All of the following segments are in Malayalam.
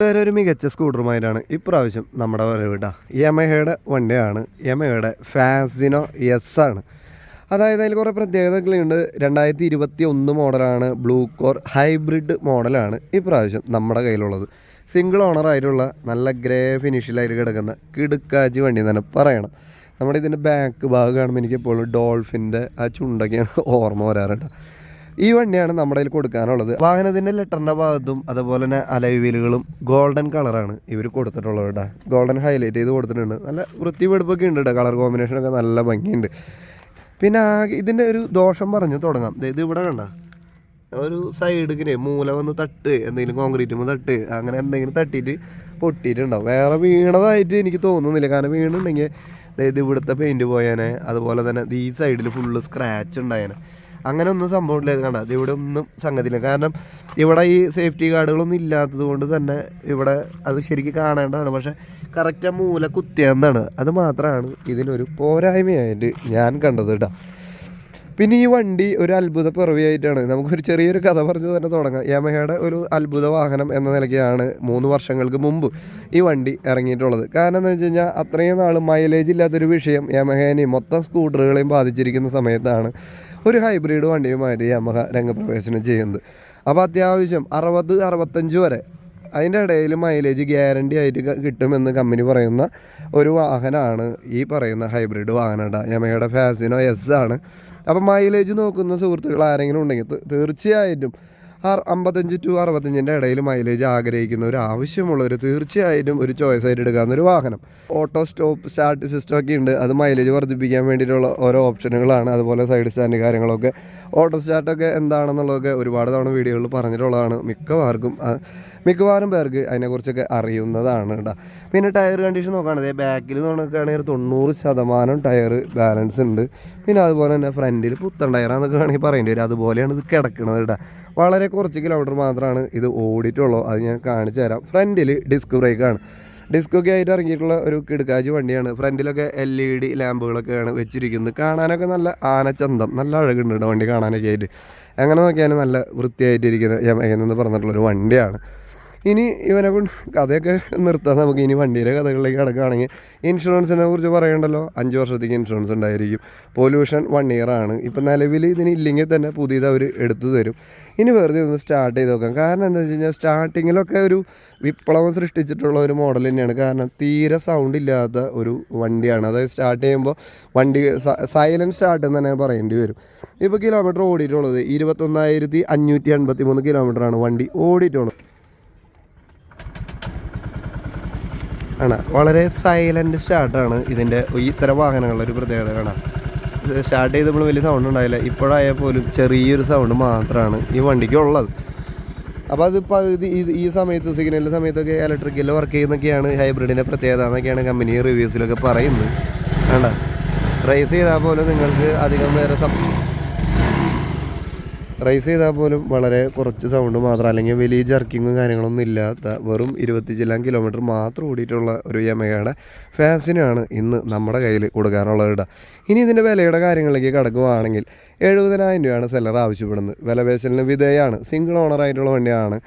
ഒരു മികച്ച സ്കൂട്ടറുമായിട്ടാണ് ഇപ്രാവശ്യം നമ്മുടെ വരവിട്ട യമഹയുടെ വണ്ടിയാണ്. യമഹയുടെ ഫാസിനോ എസ് ആണ്. അതായത് അതിൽ കുറേ പ്രത്യേകതകളുണ്ട് രണ്ടായിരത്തി ഇരുപത്തി ഒന്ന് മോഡലാണ്. ബ്ലൂ കോർ ഹൈബ്രിഡ് മോഡലാണ് ഇപ്രാവശ്യം നമ്മുടെ കയ്യിലുള്ളത്. സിംഗിൾ ഓണർ ആയിട്ടുള്ള നല്ല ഗ്രേ ഫിനിഷിലായിട്ട് കിടക്കുന്ന കിടുക്കാച്ചി വണ്ടി തന്നെ പറയണം. നമ്മുടെ ഇതിന്റെ ബാക്ക് ഭാഗം കാണുമ്പോൾ എനിക്ക് എപ്പോഴും ഡോൾഫിന്റെ ആ ചുണ്ടൊക്കെയാണ് ഓർമ്മ വരാറുണ്ട് ഈ വണ്ടിയാണ് നമ്മുടെ കയ്യിൽ കൊടുക്കാനുള്ളത്. വാഹനത്തിന്റെ ലെറ്ററിന്റെ ഭാഗത്തും അതുപോലെ തന്നെ അലൈവീലുകളും ഗോൾഡൻ കളറാണ് ഇവർ കൊടുത്തിട്ടുള്ളത് കേട്ടോ. ഗോൾഡൻ ഹൈലൈറ്റ് ചെയ്ത് കൊടുത്തിട്ടുണ്ട്. നല്ല വൃത്തി വെടുപ്പൊക്കെ ഉണ്ട് കേട്ടോ. കളർ കോമ്പിനേഷനൊക്കെ നല്ല ഭംഗിയുണ്ട്. പിന്നെ ഇതിന്റെ ഒരു ദോഷം പറഞ്ഞു തുടങ്ങാം. ഇത് ഇവിടെ കണ്ട. ഒരു സൈഡ് ഇങ്ങനെ മൂല വന്ന് തട്ട് എന്തെങ്കിലും കോൺക്രീറ്റ് തട്ട് അങ്ങനെ എന്തെങ്കിലും തട്ടിയിട്ട് പൊട്ടിയിട്ടുണ്ടാവും. വേറെ വീണതായിട്ട് എനിക്ക് തോന്നുന്നില്ല. കാരണം വീണുണ്ടെങ്കിൽ അതായത് ഇവിടുത്തെ പെയിന്റ് പോയാനെ. അതുപോലെ തന്നെ ഈ സൈഡിൽ ഫുള്ള് സ്ക്രാച്ച് ഉണ്ടായേനെ. അങ്ങനെ ഒന്നും സംഭവമില്ല കണ്ട ഇവിടെ ഒന്നും സംഗതിയില്ല. കാരണം ഇവിടെ ഈ സേഫ്റ്റി ഗാർഡുകളൊന്നും ഇല്ലാത്തത് കൊണ്ട് തന്നെ ഇവിടെ അത് ശരിക്കും കാണേണ്ടതാണ്. പക്ഷേ കറക്റ്റ് ആ മൂല കുത്തിയെന്നാണ് അത് മാത്രമാണ് ഇതിനൊരു പോരായ്മയായിട്ട് ഞാൻ കണ്ടത് കേട്ടോ. പിന്നെ ഈ വണ്ടി ഒരു അത്ഭുത പിറവിയായിട്ടാണ്. നമുക്കൊരു ചെറിയൊരു കഥ പറഞ്ഞ് തന്നെ തുടങ്ങാം. യമഹയുടെ ഒരു അത്ഭുത വാഹനം എന്ന നിലയ്ക്കാണ് മൂന്ന് വർഷങ്ങൾക്ക് മുമ്പ് ഈ വണ്ടി ഇറങ്ങിയിട്ടുള്ളത്. കാരണം എന്താ വെച്ച് കഴിഞ്ഞാൽ അത്രയും നാൾ മൈലേജ് ഇല്ലാത്തൊരു വിഷയം യമഹേനെയും മൊത്തം സ്കൂട്ടറുകളെയും ബാധിച്ചിരിക്കുന്ന സമയത്താണ് ഒരു ഹൈബ്രിഡ് വണ്ടിയുമായിട്ട് യമഹ രംഗപ്രവേശനം ചെയ്യുന്നത് അപ്പോൾ അത്യാവശ്യം അറുപത് അറുപത്തഞ്ച് വരെ അതിന്റെ ഇടയിൽ മൈലേജ് ഗ്യാരണ്ടി ആയിട്ട് കിട്ടുമെന്ന് കമ്പനി പറയുന്ന ഒരു വാഹനമാണ് ഈ പറയുന്ന ഹൈബ്രിഡ് വാഹനം കേട്ടോ. യമഹയുടെ ഫാസിനോ എസ് ആണ്. അപ്പോൾ മൈലേജ് നോക്കുന്ന സുഹൃത്തുക്കൾ ആരെങ്കിലും ഉണ്ടെങ്കിൽ തീർച്ചയായിട്ടും അമ്പത്തഞ്ച് ടു അറുപത്തഞ്ചിന്റെ ഇടയിൽ മൈലേജ് ആഗ്രഹിക്കുന്ന ഒരു ആവശ്യമുള്ള ഒരു തീർച്ചയായിട്ടും ഒരു ചോയ്സ് ആയിട്ട് എടുക്കാവുന്ന ഒരു വാഹനം. ഓട്ടോ സ്റ്റോപ്പ് സ്റ്റാർട്ട് സിസ്റ്റം ഒക്കെ ഉണ്ട്. അത് മൈലേജ് വർദ്ധിപ്പിക്കാൻ വേണ്ടിയിട്ടുള്ള ഓരോ ഓപ്ഷനുകളാണ് അതുപോലെ സൈഡ് സ്റ്റാൻഡ് കാര്യങ്ങളൊക്കെ. ഓട്ടോ സ്റ്റാർട്ടൊക്കെ എന്താണെന്നുള്ളതൊക്കെ ഒരുപാട് തവണ വീഡിയോകളിൽ പറഞ്ഞിട്ടുള്ളതാണ്. മിക്കവാർക്കും മിക്കവാറും പേർക്ക് അതിനെക്കുറിച്ചൊക്കെ അറിയുന്നതാണ് കേട്ടോ പിന്നെ ടയർ കണ്ടീഷൻ നോക്കുകയാണെങ്കിൽ ബാക്കിൽ നോക്കുകയാണെങ്കിൽ തൊണ്ണൂറ് ശതമാനം ടയർ ബാലൻസ് ഉണ്ട്. പിന്നെ അതുപോലെ തന്നെ ഫ്രണ്ടിൽ പുത്തൻ ടയറാന്നൊക്കെ വേണമെങ്കിൽ പറയേണ്ടി വരും. അതുപോലെയാണ് ഇത് കിടക്കുന്നത് കേട്ടോ വളരെ കുറച്ച് കിലോമീറ്റർ മാത്രമാണ് ഇത് ഓടിയിട്ടുള്ളൂ. അത് ഞാൻ കാണിച്ചു തരാം. ഫ്രണ്ടിൽ ഡിസ്ക് ബ്രേക്കാണ് ഡിസ്ക് ഒക്കെ ആയിട്ട് ഇറങ്ങിയിട്ടുള്ള ഒരു കിടുക്കാച്ചി വണ്ടിയാണ്. ഫ്രണ്ടിലൊക്കെ എൽ ഇ ഡി ലാമ്പുകളൊക്കെയാണ് വെച്ചിരിക്കുന്നത്. കാണാനൊക്കെ നല്ല ആനച്ചന്തം നല്ല അഴകുണ്ട് വണ്ടി കാണാനൊക്കെ ആയിട്ട്. എങ്ങനെ നോക്കിയാലും നല്ല വൃത്തിയായിട്ടിരിക്കുന്ന എന്ന് പറഞ്ഞിട്ടുള്ളൊരു വണ്ടിയാണ്. ഇനി ഇവനെ കൊണ്ട് കഥയൊക്കെ നിർത്താൻ നമുക്ക് ഇനി വണ്ടിയുടെ കഥകളിലേക്ക് കിടക്കുകയാണെങ്കിൽ ഇൻഷുറൻസിനെ കുറിച്ച് പറയണ്ടല്ലോ? അഞ്ച് വർഷത്തേക്ക് ഇൻഷുറൻസ് ഉണ്ടായിരിക്കും. പൊല്യൂഷൻ വൺ ഇയർ ആണ്. ഇപ്പം നിലവിൽ ഇതിന് ഇല്ലെങ്കിൽ തന്നെ പുതിയത് അവർ എടുത്തു തരും. ഇനി വെറുതെ ഒന്ന് സ്റ്റാർട്ട് ചെയ്ത് നോക്കാം. കാരണം എന്താ വെച്ച് കഴിഞ്ഞാൽ സ്റ്റാർട്ടിങ്ങിലൊക്കെ ഒരു വിപ്ലവം സൃഷ്ടിച്ചിട്ടുള്ള ഒരു മോഡൽ തന്നെയാണ്. കാരണം തീരെ സൗണ്ട് ഇല്ലാത്ത ഒരു വണ്ടിയാണ്. അതായത് സ്റ്റാർട്ട് ചെയ്യുമ്പോൾ വണ്ടി സൈലൻസ് സ്റ്റാർട്ട് എന്ന് തന്നെ പറയേണ്ടി വരും. ഇപ്പോൾ കിലോമീറ്റർ ഓടിയിട്ടുള്ളത് ഇരുപത്തൊന്നായിരത്തി അഞ്ഞൂറ്റി എൺപത്തി മൂന്ന് കിലോമീറ്ററാണ് വണ്ടി ഓടിയിട്ടുള്ളത്. ആണ്. വളരെ സൈലന്റ് സ്റ്റാർട്ടാണ് ഇതിന്റെ ഈ ഇത്തരം വാഹനങ്ങളുടെ ഒരു പ്രത്യേകത കാണാം. സ്റ്റാർട്ട് നമ്മൾ വലിയ സൗണ്ട് ഉണ്ടായില്ല. ഇപ്പോഴായാൽ പോലും ചെറിയൊരു സൗണ്ട് മാത്രമാണ് ഈ വണ്ടിക്ക് ഉള്ളത് അപ്പോൾ അത് പകുതി ഈ സമയത്ത് സിഗ്നലിന്റെ സമയത്തൊക്കെ ഇലക്ട്രിക്കലിൽ വർക്ക് ചെയ്യുന്നൊക്കെയാണ് ഹൈബ്രിഡിന്റെ പ്രത്യേകത എന്നൊക്കെയാണ് കമ്പനി റിവ്യൂസിലൊക്കെ പറയുന്നത്. വേണ്ട റേസ് ചെയ്താൽ പോലും നിങ്ങൾക്ക് അധികം വേറെ റേസ് ചെയ്താൽ പോലും വളരെ കുറച്ച് സൗണ്ട് മാത്രം അല്ലെങ്കിൽ വലിയ ജർക്കിങ്ങും കാര്യങ്ങളൊന്നും ഇല്ലാത്ത വെറും ഇരുപത്തി ചില്ലാൻ കിലോമീറ്റർ മാത്രം ഓടിയിട്ടുള്ള ഒരു യമഹയുടെ ഫാസിനാണ് ഇന്ന് നമ്മുടെ കയ്യിൽ കൊടുക്കാനുള്ളത് ഇട ഇനി ഇതിന്റെ വിലയുടെ കാര്യങ്ങളിലേക്ക് കടക്കുകയാണെങ്കിൽ എഴുപതിനായിരം രൂപയാണ് സെല്ലർ ആവശ്യപ്പെടുന്നത്. വിലപേശലിന് വിധേയാണ്. സിംഗിൾ ഓണർ ആയിട്ടുള്ള വണ്ടിയാണ്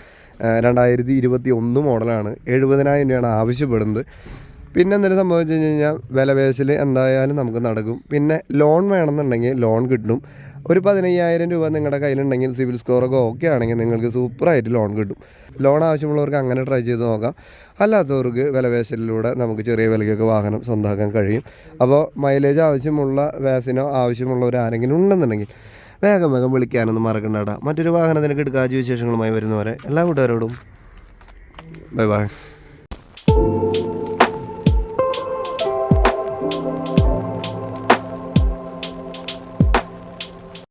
രണ്ടായിരത്തി ഇരുപത്തി ഒന്ന് മോഡലാണ് എഴുപതിനായിരം രൂപയാണ് ആവശ്യപ്പെടുന്നത്. പിന്നെ എന്തെങ്കിലും സംഭവിച്ചു കഴിഞ്ഞ് കഴിഞ്ഞാൽ വില പേശൽ എന്തായാലും നമുക്ക് നടക്കും. പിന്നെ ലോൺ വേണമെന്നുണ്ടെങ്കിൽ ലോൺ കിട്ടും. ഒരു പതിനയ്യായിരം രൂപ നിങ്ങളുടെ കയ്യിലുണ്ടെങ്കിൽ സിവിൽ സ്കോറൊക്കെ ഓക്കെ ആണെങ്കിൽ നിങ്ങൾക്ക് സൂപ്പറായിട്ട് ലോൺ കിട്ടും. ലോൺ ആവശ്യമുള്ളവർക്ക് അങ്ങനെ ട്രൈ ചെയ്ത് നോക്കാം. അല്ലാത്തവർക്ക് വിലപേശലിലൂടെ നമുക്ക് ചെറിയ വിലയ്ക്കൊക്കെ വാഹനം സ്വന്തമാക്കാൻ കഴിയും. അപ്പോൾ മൈലേജ് ആവശ്യമുള്ള വേസിനോ ആവശ്യമുള്ളവർ ആരെങ്കിലും ഉണ്ടെന്നുണ്ടെങ്കിൽ വേഗം വേഗം വിളിക്കാനൊന്നും മറക്കണ്ട കേട്ടോ മറ്റൊരു വാഹനത്തിനൊക്കെ എടുക്കാജ് വിശേഷങ്ങളുമായി വരുന്നവരെ എല്ലാ കൂട്ടുകാരോടും. Bye bye